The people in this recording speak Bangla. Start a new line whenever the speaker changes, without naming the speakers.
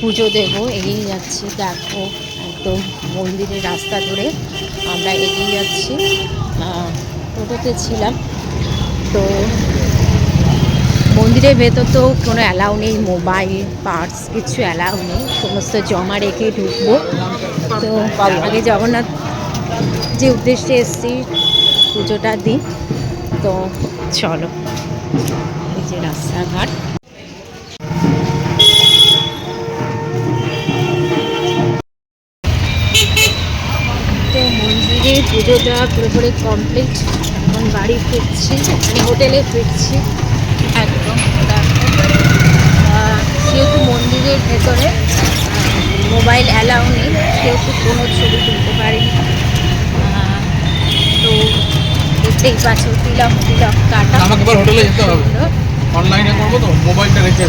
পুজো দেব, এগিয়ে যাচ্ছি। দেখো, একদম মন্দিরের রাস্তা ধরে আমরা এগিয়ে যাচ্ছি। টোটোতে ছিলাম। তো মন্দিরের ভেতর তো কোনো অ্যালাউ নেই, মোবাইল পার্টস কিছু অ্যালাউ নেই। সমস্ত জমা রেখে ঢুকবো। তো আগে জগন্নাথ যে উদ্দেশ্যে এসেছি পুজোটা দিই তো চলো, এই যে রাস্তাঘাট। মন্দিরে পুজো দেওয়া পুরোপুরি কমপ্লিট এখন বাড়ি ফিরছি মানে হোটেলে ফিরছি। একদম। যেহেতু মন্দিরের ভেতরে মোবাইল অ্যালাউ নেই সেহেতু কোনো ছবি তুলতে পারিনি। আহ, তো দেখতেই পাচ্ছ তিলক তিলক কাটা
আমাকে হোটেলে যেতে হবে। অনলাইনে করব তো মোবাইলটা রেখে।